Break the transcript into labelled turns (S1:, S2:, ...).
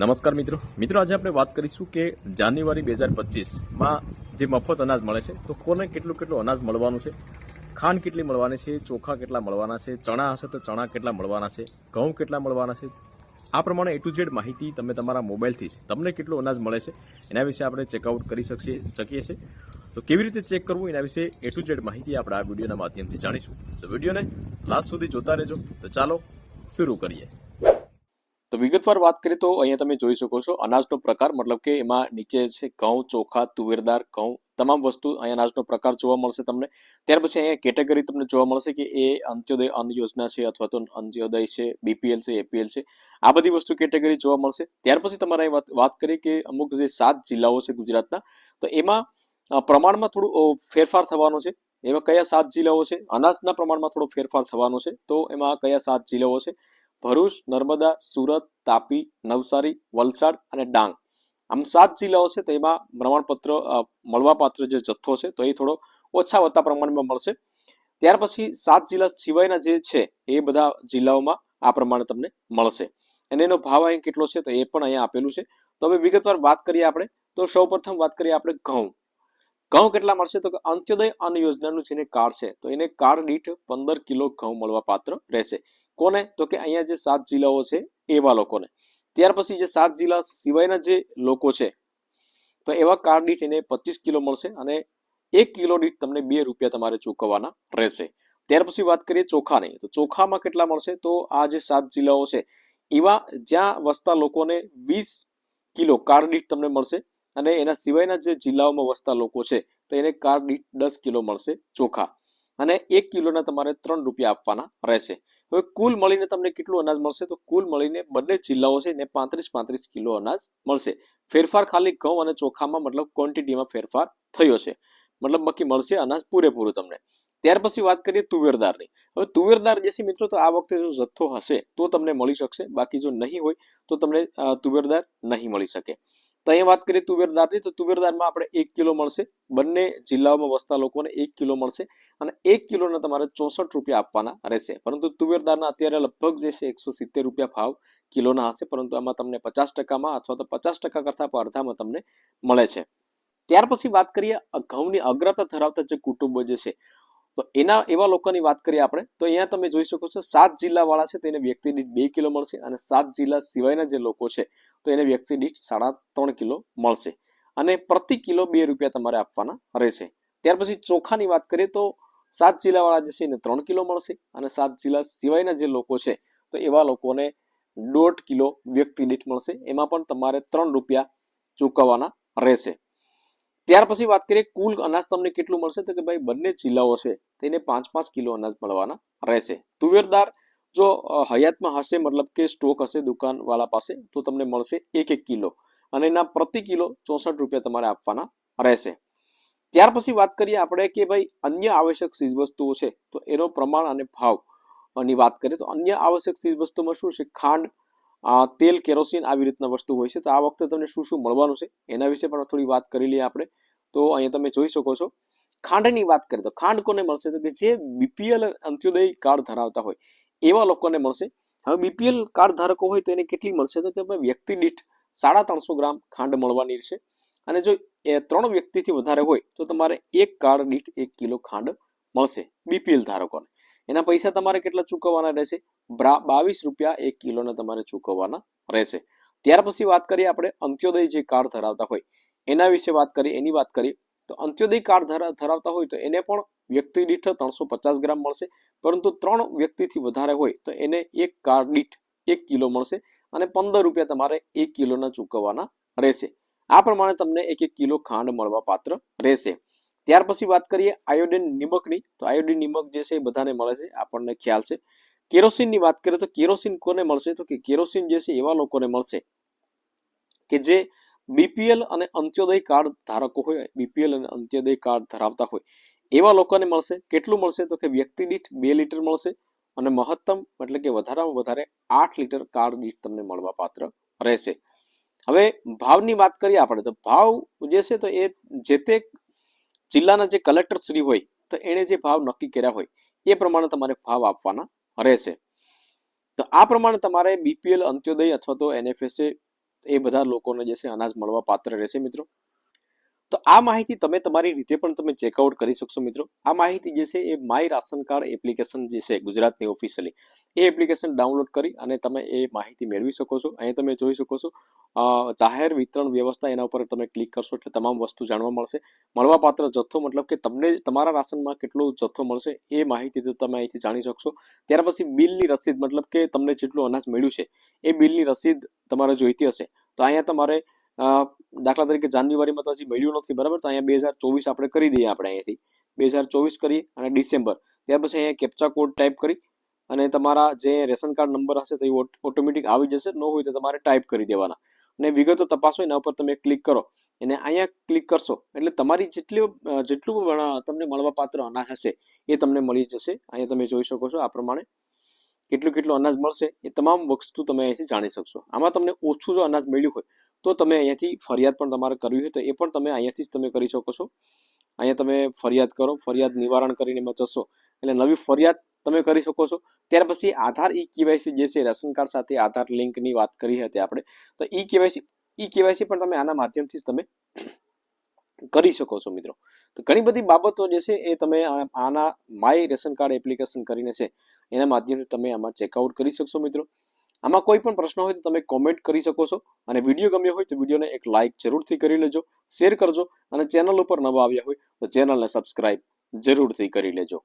S1: નમસ્કાર મિત્રો. મિત્રો, આજે આપણે વાત કરીશું કે જાન્યુઆરી બે હજાર પચીસમાં જે મફત અનાજ મળે છે, તો કોને કેટલું કેટલું અનાજ મળવાનું છે? ખાંડ કેટલી મળવાની છે? ચોખા કેટલા મળવાના છે? ચણા હશે તો ચણા કેટલા મળવાના છે? ઘઉં કેટલા મળવાના છે? આ પ્રમાણે એ ટુ ઝેડ માહિતી તમે તમારા મોબાઈલથી તમને કેટલું અનાજ મળે છે, એના વિશે આપણે ચેકઆઉટ કરી શકીએ શકીએ છીએ. તો કેવી રીતે ચેક કરવું, એના વિશે એ ટુ ઝેડ માહિતી આપણે આ વિડીયોના માધ્યમથી જાણીશું. તો વિડીયોને લાસ્ટ સુધી જોતા રહેજો. તો ચાલો, શરૂ કરીએ. તો વિગતવાર વાત કરીએ તો અહીંયા તમે જોઈ શકો છો અનાજનો પ્રકાર, મતલબ કે એમાં નીચે છે ઘઉં, ચોખા, તુવેરદાર, ઘઉં, તમામ વસ્તુ અહીંયા અનાજનો પ્રકાર જોવા મળશે તમને. ત્યાર પછી અહીંયા કેટેગરી તમને જોવા મળશે કે એ અંત્યોદય અન્ન યોજના છે અથવા તો અંત્યોદય છે, બીપીએલ છે, એપીએલ છે, આ બધી વસ્તુ કેટેગરી જોવા મળશે. ત્યાર પછી તમારે વાત કરી કે અમુક જે સાત જિલ્લાઓ છે ગુજરાતના, તો એમાં પ્રમાણમાં થોડું ફેરફાર થવાનો છે. એમાં કયા સાત જિલ્લાઓ છે? અનાજના પ્રમાણમાં થોડો ફેરફાર થવાનો છે. તો એમાં કયા સાત જિલ્લાઓ છે? ભરૂચ, નર્મદા, સુરત, તાપી, નવસારી, વલસાડ અને ડાંગ. આમ સાત જિલ્લાઓ છે તેમાં પ્રમાણપત્ર મળવાપાત્ર જે જથ્થો છે તો એ થોડો ઓછા વધતા પ્રમાણમાં મળશે. ત્યાર પછી સાત જિલ્લા સિવાયના જે છે એ બધા જિલ્લાઓમાં આ પ્રમાણે તમને મળશે. અને એનો ભાવ અહીં કેટલો છે તો એ પણ અહીંયા આપેલું છે. તો હવે વિગતવાર વાત કરીએ આપણે, તો સૌપ્રથમ વાત કરીએ આપણે ઘઉં. ઘઉં કેટલા મળશે તો અંત્યોદય અન્ન યોજનાનું જેને કાર્ડ છે તો એને કાર્ડ દીઠ પંદર કિલો ઘઉં મળવા પાત્ર રહેશે. કોને? તો કે અહીંયા જે સાત જિલ્લાઓ છે, એવા લોકોને. ત્યાર પછી જે સાત જિલ્લા સિવાયના જે લોકો છે, તો એવા કાર્ડ દીઠ એને પચીસ કિલો મળશે અને એક કિલો દીઠ તમને બે રૂપિયા તમારે ચૂકવવાના રહેશે. ત્યાર પછી વાત કરીએ ચોખાની. તો ચોખામાં કેટલા મળશે? તો આ જે સાત જિલ્લાઓ છે, એવા જ્યાં વસતા લોકોને વીસ કિલો કાર્ડ દીઠ તમને મળશે અને એના સિવાયના જે જિલ્લાઓમાં વસતા લોકો છે, તો એને કાર્ડ દીઠ દસ કિલો મળશે ચોખા. અને એક કિલોના તમારે ત્રણ રૂપિયા આપવાના રહેશે. હવે કુલ મળીને તમને કેટલું અનાજ મળશે? તો કુલ મળીને બંને જિલ્લાઓ છે ને પાંત્રીસ પાંત્રીસ કિલો અનાજ મળશે. ફેરફાર ખાલી ઘઉં અને ચોખામાં મતલબ ક્વોન્ટિટીમાં ફેરફાર થયો છે. મતલબ બાકી મળશે અનાજ પૂરેપૂરું તમને. ત્યાર પછી વાત કરીએ તુવેરદારની હવે તુવેરદાર જે છે મિત્રો, તો આ વખતે જો જથ્થો હશે તો તમને મળી શકશે. બાકી જો નહીં હોય તો તમને તુવેરદાર નહીં મળી શકે. તો અહીંયા વાત કરીએ તુવેરદારની, તો તુવેરદારમાં આપણે એક કિલો મળશે. બંને જિલ્લાઓમાં વસતા લોકોને એક કિલો મળશે અને એક કિલોના તમારે ચોસઠ રૂપિયા આપવાના રહેશે. પરંતુ તુવેરદારના અત્યારે લગભગ જે છે એકસો સિત્તેર રૂપિયા ભાવ કિલોના હશે, પરંતુ આમાં તમને પચાસ ટકામાં અથવા તો પચાસ ટકા કરતા અડધામાં તમને મળે છે. ત્યાર પછી વાત કરીએ ઘઉંની અગ્રતા ધરાવતા જે કુટુંબો જે છે, તો એના એવા લોકોની વાત કરીએ આપણે, તો અહીંયા તમે જોઈ શકો છો સાત જિલ્લા વાળા છે તેને વ્યક્તિ દીઠ બે કિલો મળશે અને સાત જિલ્લા સિવાયના જે લોકો છે તો એને વ્યક્તિ દીઠ સાડા ત્રણ કિલો મળશે. અને પ્રતિ કિલો બે રૂપિયા તમારે આપવાના રહેશે. ત્યાર પછી ચોખાની વાત કરીએ તો સાત જિલ્લાવાળા જે છે એને ત્રણ કિલો મળશે અને સાત જિલ્લા સિવાયના જે લોકો છે, તો એવા લોકોને દોઢ કિલો વ્યક્તિ દીઠ મળશે. એમાં પણ તમારે ત્રણ રૂપિયા ચૂકવવાના રહેશે. ત્યાર પછી વાત કરીએ કુલ અનાજ તમને કેટલું મળશે? તો કે ભાઈ બંને જિલ્લાઓ છે તેને પાંચ પાંચ કિલો અનાજ મળવાના રહેશે. તુવેરદાર જો હયાતમાં હશે, મતલબ કે સ્ટોક હશે દુકાનવાળા પાસે, તો તમને મળશે એક એક કિલો. અને એના પ્રતિ કિલો ચોસઠ રૂપિયા તમારે આપવાના રહેશે. ત્યાર પછી વાત કરીએ આપણે કે ભાઈ, અન્ય આવશ્યક ચીજ વસ્તુઓ છે, તો એનો પ્રમાણ અને ભાવની વાત કરીએ, તો અન્ય આવશ્યક ચીજ વસ્તુમાં શું છે? ખાંડ તેલ, કેરોસીન આવી રીતના વસ્તુ હોય છે. તો આ વખતે તમને શું શું મળવાનું છે? એના વિશે પણ થોડી વાત કરી લઈએ આપણે. તો અહીંયા તમે જોઈ શકો છો. ખાંડની વાત કરીએ તો ખાંડ કોને મળશે? તો કે જે બીપીએલ અંત્યોદય કાર્ડ ધરાવતા હોય એવા લોકોને મળશે. હવે બીપીએલ કાર્ડ ધારકો હોય તો એને કેટલી મળશે? તો કે વ્યક્તિ દીઠ સાડા ત્રણસો ગ્રામ ખાંડ મળવાની છે અને જો એ ત્રણ વ્યક્તિથી વધારે હોય તો તમારે એક કાર્ડ દીઠ એક કિલો ખાંડ મળશે બીપીએલ ધારકોને. એના પૈસા તમારે કેટલા ચૂકવવાના રહેશે? બાવીસ રૂપિયા એક કિલોને તમારે ચૂકવવાના રહેશે. ત્યાર પછી વાત કરીએ આપણે અંત્યોદય જે કાર્ડ ધરાવતા હોય. એના વિશે વાત કરીએ, એની વાત કરીએ. તો અંત્યોદય કાર્ડ ધરાવતા હોય તો એને પણ વ્યક્તિ દીઠ ત્રણસો પચાસ ગ્રામ મળશે. પરંતુ ત્રણ વ્યક્તિથી વધારે હોય તો એને એક કાર દીઠ એક કિલો મળશે અને પંદર રૂપિયા તમારે એક કિલોના ચૂકવવાના રહેશે. આ પ્રમાણે તમને એક એક કિલો ખાંડ મળવા પાત્ર રહેશે. ત્યાર પછી વાત કરીએ આયોડિન નિમકની. તો આયોડિન નિમક જે છે એ બધાને મળે છે, આપણને ખ્યાલ છે. કેરોસીનની વાત કરીએ તો કેરોસીન કોને મળશે? તો કે કેરોસીન જે છે એવા લોકોને મળશે કે જે બીપીએલ અને અંત્યોદય કાર્ડ ધારકો હોય, બીપીએલ અને અંત્યોદય કાર્ડ ધરાવતા હોય. એવા લોકોને મળશે, કેટલું મળશે તો કે વ્યક્તિ દીઠ બે લીટર મળશે અને મહત્તમ એટલે કે વધારામાં વધારે આઠ લીટર કાર્ડ દીઠ તમને મળવા પાત્ર રહેશે. હવે ભાવની વાત કરીએ આપણે, તો ભાવ જે છે તો એ જે તે જિલ્લાના જે કલેક્ટર શ્રી હોય, તો એણે જે ભાવ નક્કી કર્યા હોય, એ પ્રમાણે તમારે ભાવ આપવાના રહેશે. તો આ પ્રમાણે તમારે બીપીએલ અંત્યોદય અથવા તો એનએફએસએ એ બધા લોકોને જે છે અનાજ મળવા પાત્ર રહેશે મિત્રો. તો આ માહિતી તમે તમારી રીતે પણ તમે ચેકઆઉટ કરી શકશો મિત્રો. આ માહિતી જે છે એ માય રાશન કાર્ડ એપ્લિકેશન જે છે ગુજરાતની ઓફિશિયલી એ એપ્લિકેશન ડાઉનલોડ કરી અને તમે એ માહિતી મેળવી શકો છો. અહીં તમે જોઈ શકો છો જાહેર વિતરણ વ્યવસ્થા એના ઉપર તમે ક્લિક કરશો એટલે તમામ વસ્તુ જાણવા મળશે. મળવાપાત્ર જથ્થો મતલબ કે તમને તમારા રાશનમાં કેટલો જથ્થો મળશે એ માહિતી તો તમે અહીંથી જાણી શકશો. ત્યાર પછી બિલની રસીદ મતલબ કે તમને જેટલું અનાજ મળ્યું છે એ બિલની રસીદ તમારે જોઈતી હશે. તો અહીંયા તમારે દાખલા તરીકે જાન્યુઆરીમાં તો હજી મળ્યું નથી બરાબર? તો અહીંયા બે હજાર ચોવીસ આપણે કરી દઈએ આપણે અહીંયાથી. બે હજાર ચોવીસ કરી અને ડિસેમ્બર. ત્યાર પછી અહીંયા કેપ્ચા કોડ ટાઈપ કરી અને તમારા જે રેશન કાર્ડ નંબર હશે તો ઓટોમેટિક આવી જશે. ન હોય તો તમારે ટાઈપ કરી દેવાના. અને વિગતો તપાસો એના ઉપર તમે ક્લિક કરો. અને અહીંયા ક્લિક કરશો એટલે તમારી જેટલી જેટલું પણ, તમને મળવા પાત્ર અનાજ હશે એ તમને મળી જશે. અહીંયા તમે જોઈ શકો છો આ પ્રમાણે કેટલું કેટલું અનાજ મળશે. એ તમામ વસ્તુ તમે અહીંથી જાણી શકશો. આમાં તમને ઓછું જો અનાજ મળ્યું હોય તો તમે અહીંયાથી ફરિયાદ પણ તમારે કરવી હોય તો એ પણ તમે અહીંયાથી જ તમે કરી શકો છો. અહીંયા તમે ફરિયાદ કરો, ફરિયાદ નિવારણ કરીને એમાં જશો એટલે નવી ફરિયાદ તમે કરી શકો છો. ત્યાર પછી આધાર ઈ કેવાયસી જે છે, રેશન કાર્ડ સાથે આધાર લિંકની વાત કરી હતી આપણે, તો ઈ કેવાયસી ઈ કેવાયસી પણ તમે આના માધ્યમથી જ તમે કરી શકો છો મિત્રો. તો ઘણી બધી બાબતો જે છે, એ તમે આના માય રેશન કાર્ડ એપ્લિકેશન કરીને છે, એના માધ્યમથી તમે આમાં ચેકઆઉટ કરી શકશો મિત્રો. આમાં કોઈ પણ પ્રશ્ન હોય તો તમે કોમેન્ટ કરી શકો છો. અને વીડિયો ગમ્યો હોય તો વિડીયોને એક લાઇક જરૂરથી કરી લેજો શેર કરજો અને ચેનલ ઉપર નવા આવ્યા હોય તો ચેનલને સબસ્ક્રાઇબ જરૂરથી કરી લેજો.